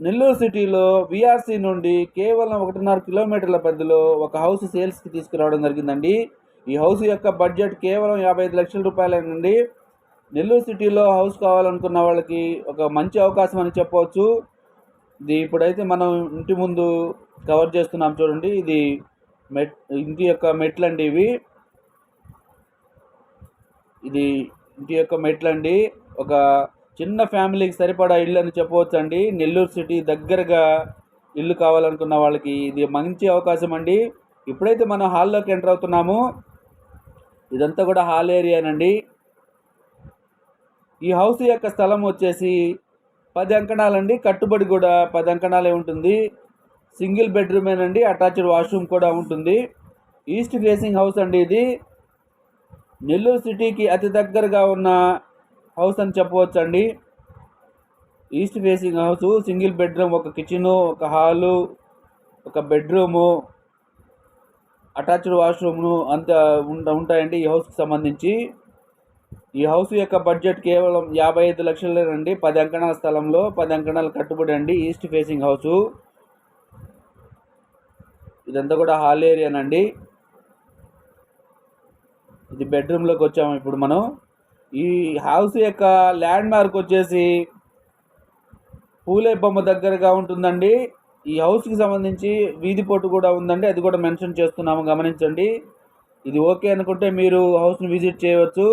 నెల్లూరు సిటీలో విఆర్సీ నుండి కేవలం ఒకటిన్నర కిలోమీటర్ల పరిధిలో ఒక హౌస్ సేల్స్కి తీసుకురావడం జరిగిందండి. ఈ హౌస్ యొక్క బడ్జెట్ కేవలం యాభై ఐదు లక్షల రూపాయలేనండి నెల్లూరు సిటీలో హౌస్ కావాలనుకున్న వాళ్ళకి ఒక మంచి అవకాశం అని చెప్పవచ్చు. ఇది ఇప్పుడైతే మనం ఇంటి ముందు కవర్ చేస్తున్నాం చూడండి. ఇది మెట్ ఇంటి యొక్క మెట్లు అండి ఇవి. ఇది ఇంటి యొక్క మెట్లు అండి ఒక చిన్న ఫ్యామిలీకి సరిపడా ఇల్లు అని చెప్పవచ్చు అండి నెల్లూరు సిటీ దగ్గరగా ఇల్లు కావాలనుకున్న వాళ్ళకి ఇది మంచి అవకాశం అండి. ఇప్పుడైతే మనం హాల్లోకి ఎంటర్ అవుతున్నాము. ఇదంతా కూడా హాల్ ఏరియానండి. ఈ హౌస్ యొక్క స్థలం వచ్చేసి పది అంకణాలండి. కట్టుబడి కూడా పది అంకణాలే ఉంటుంది. సింగిల్ బెడ్రూమేనండి. అటాచ్డ్ వాష్రూమ్ కూడా ఉంటుంది. ఈస్ట్ ఫేసింగ్ హౌస్ అండి ఇది. నెల్లూరు సిటీకి అతి దగ్గరగా ఉన్న హౌస్ అని చెప్పవచ్చు అండి east facing house single bedroom ఒక కిచెను ఒక హాలు ఒక బెడ్రూము అటాచ్డ్ వాష్రూమ్ను అంత ఉంట- ఉంటాయండి ఈ హౌస్కి సంబంధించి. ఈ హౌస్ యొక్క బడ్జెట్ కేవలం యాభై ఐదు లక్షలేనండి. పది అంకణాల స్థలంలో పది అంకణాలు కట్టుబడి అండి ఈస్ట్ ఫేసింగ్ హౌసు. ఇదంతా కూడా హాల్ ఏరియానండి. ఇది బెడ్రూమ్లోకి వచ్చాము ఇప్పుడు మనం. ఈ హౌస్ యొక్క ల్యాండ్ మార్క్ వచ్చేసి పూలే బొమ్మ దగ్గరగా ఉంటుందండి. ఈ హౌస్కి సంబంధించి వీధి పొట్టు కూడా ఉందండి. అది కూడా మెన్షన్ చేస్తున్నాము గమనించండి. ఇది ఓకే అనుకుంటే మీరు హౌస్ని విజిట్ చేయవచ్చు.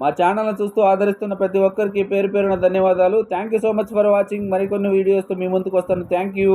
మా ఛానల్ని చూస్తూ ఆదరిస్తున్న ప్రతి ఒక్కరికి పేరు పేరున ధన్యవాదాలు. Thank you so much for watching మరికొన్ని వీడియోస్తో మీ ముందుకు వస్తాను. Thank you